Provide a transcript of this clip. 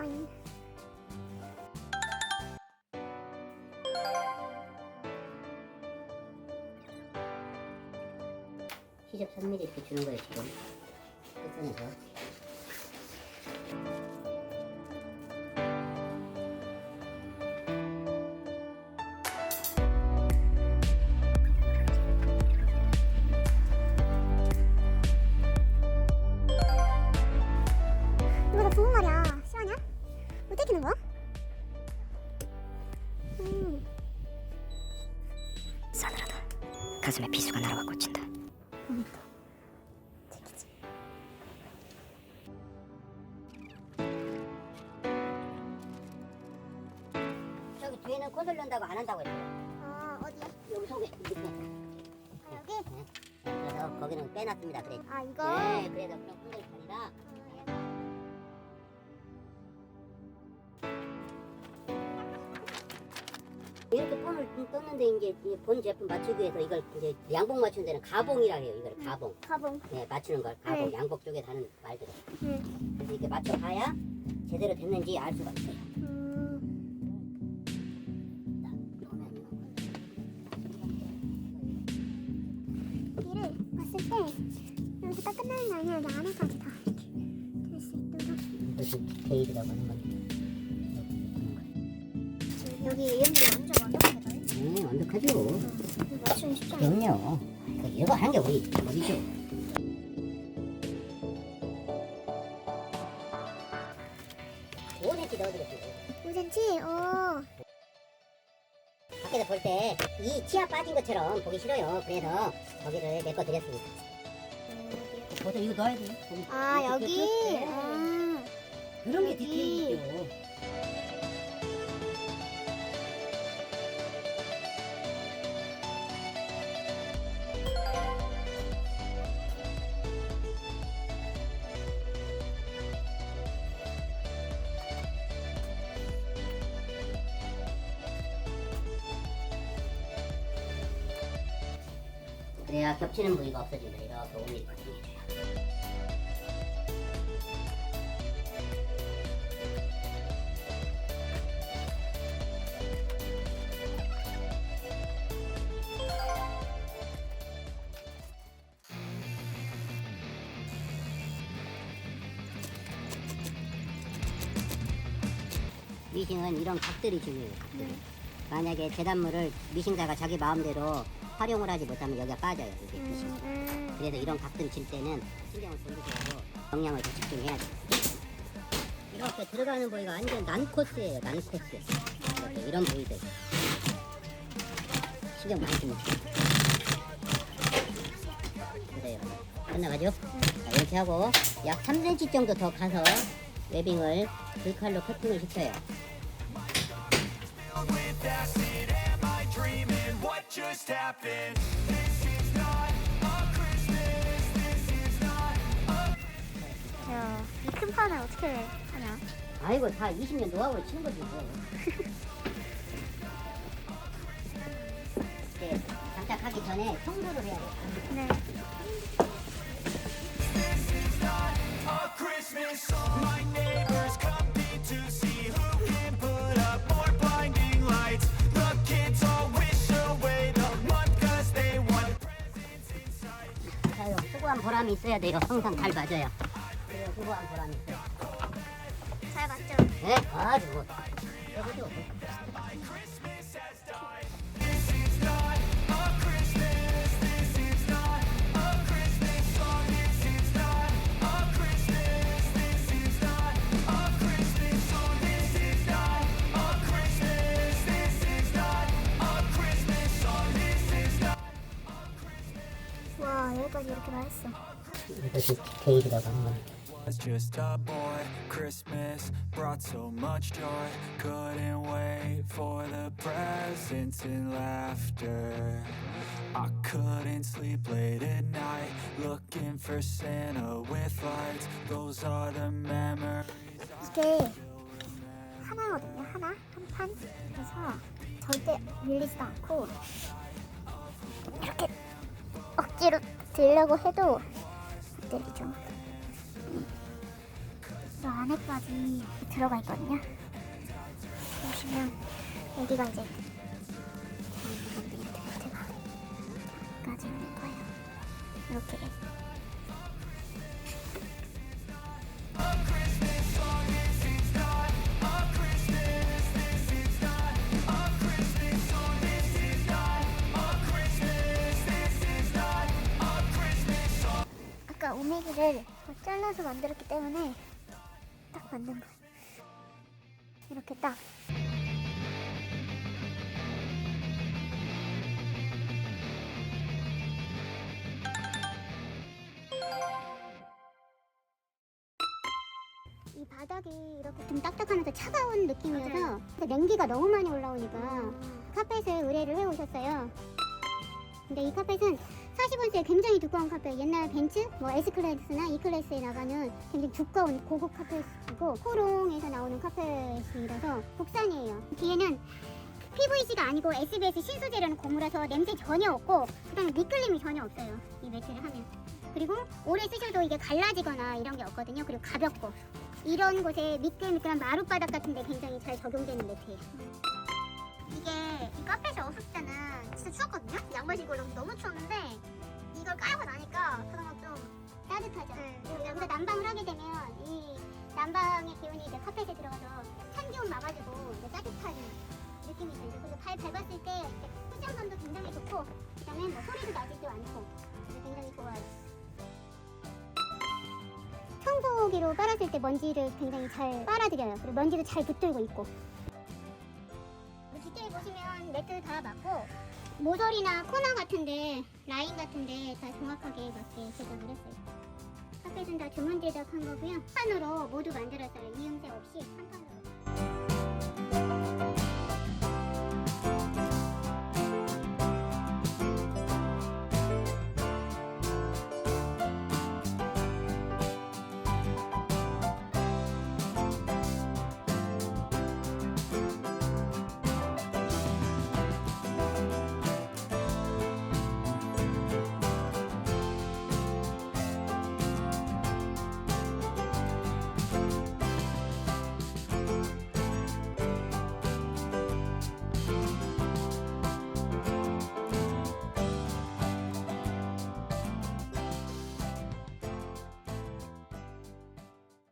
짠. 시접 3mm 이렇게 주는 거예요 지금 끝선에서 어떻게 키는 거야? 음, 싸늘하다. 가슴에 비수가 날아와 꽂힌다. 그러니까. 저기 뒤에는 넣는다고 안 한다고 했어요 어, 어디야? 여기 속에 밑에 아, 여기? 네. 그래서 거기는 빼놨습니다 그래 아, 이거? 네 그래서 그런 흔들 아니라 이렇게 폰을 떴는데 이제 이본 제품 맞추기 위해서 이걸 이제 양복 맞추는 데는 가봉이라 해요 이걸 가봉 가봉. 네 맞추는 걸 가봉 네. 양복 쪽에 다는 말들 응. 그래서 이렇게 맞춰봐야 제대로 됐는지 알 수가 있어요 음, 이를 봤을 때 여기서 딱 끝나는 게 아니라 여기 안에까지 다 이렇게 될수 있도록 이것이 디테일이라고 하는 건데 여기 이름이 완전 완벽하다. 네 완벽하죠 맞추기 쉽지 않아. 그럼요 그 이거 하는 게 우리 우리죠 오센치 넣어드렸어요 5cm? 어. 밖에서 볼 때 이 치아 빠진 것처럼 보기 싫어요 그래서 거기를 메꿔 드렸습니다 저도 이거 넣어야 돼요. 아, 여기? 네. 아. 그런 게 여기. 디테일이죠 그래야 겹치는 부위가 없어진다 이렇게 5mm 커팅해줘요 미싱은 이런 각들이 중요해요. 각들이. 만약에 재단물을 미싱자가 자기 마음대로 활용을 하지 못하면 여기가 빠져요. 이게 미싱. 음, 음. 그래서 이런 각들을 칠 때는 신경을 곤두세우고 영양을 더 집중해야 돼요. 이렇게 들어가는 부위가 완전 난 코스예요. 난 코스. 이렇게 이런 부위들. 신경 많이 쓰면 그래요. 끝나가죠? 자, 이렇게 하고 약 3cm 정도 더 가서 웨빙을 불칼로 커팅을 시켜요. Just happened? This is not a Christmas. This is not a 야, 이 큰 판을 어떻게 하냐? 아이고 다 20년 노하우로 치는 거지 뭐. 네, 장착하기 전에 청소를 해야 돼요. 네. a Christmas song. My 한 보람이 있어야 돼요. 항상 잘 맞아요. 그래요, 수고한 보람이 있어요. 잘 맞죠? 네, 아주 뭐. 여기도 와, 여기까지 이렇게 다 했어. 이것이 디테일이라고 하는 겁니다. was just a boy. Christmas brought so much joy. Couldn't wait for the presents and laughter. I couldn't sleep late at night, looking for Santa with lights. Those are the memories. 이게 하나거든요. 하나, 한 판. 그래서 절대 밀리지도 않고 이렇게 억지로 들려고 해도 안 들리죠. 그래서 안에까지 들어가 있거든요. 보시면 여기가 이제 벨트가 까지 있는 거예요. 이렇게 아까 오메기를 잘라서 만들었기 때문에 딱 맞는 거예요. 이렇게 딱. 이 바닥이 이렇게 좀 딱딱하면서 차가운 느낌이어서 냉기가 너무 많이 올라오니까 카펫을 의뢰를 해 오셨어요. 근데 이 카펫은 40원짜리 굉장히 두꺼운 카펫 옛날 벤츠, 뭐 S클래스나 E클래스에 나가는 굉장히 두꺼운 고급 카펫이고 코롱에서 나오는 카펫이라서 국산이에요. 뒤에는 PVC가 아니고 SBS 신소재라는 고무라서 냄새 전혀 없고 그다음에 미끌림이 전혀 없어요 이 매트를 하면. 그리고 오래 쓰셔도 이게 갈라지거나 이런 게 없거든요. 그리고 가볍고. 이런 곳에 미끌미끌한 마룻바닥 같은 데 굉장히 잘 적용되는 매트예요 이게 이 카펫이 없었잖아 진짜 추웠거든요? 양말 신고 올라오기 너무 추웠는데 이걸 깔고 나니까 그나마 좀 따뜻하죠. 그리고 여기서 난방을 하게 되면 이 난방의 기운이 이제 카펫에 들어가서 찬 기운 막아주고 이제 따뜻한 느낌이 들죠. 그리고 발 밟았을 때 쿠션감도 굉장히 좋고 그다음에 뭐 소리도 나지도 않고 굉장히 좋아요. 청소기로 빨았을 때 먼지를 굉장히 잘 빨아들여요. 그리고 먼지도 잘 붙들고 있고 매트 다 맞고 모서리나 코너 같은데 라인 같은데 다 정확하게 맞게 제작을 했어요. 카펫은 다 주문 제작한 거고요. 판으로 모두 만들었어요. 이음새 없이 한 판으로.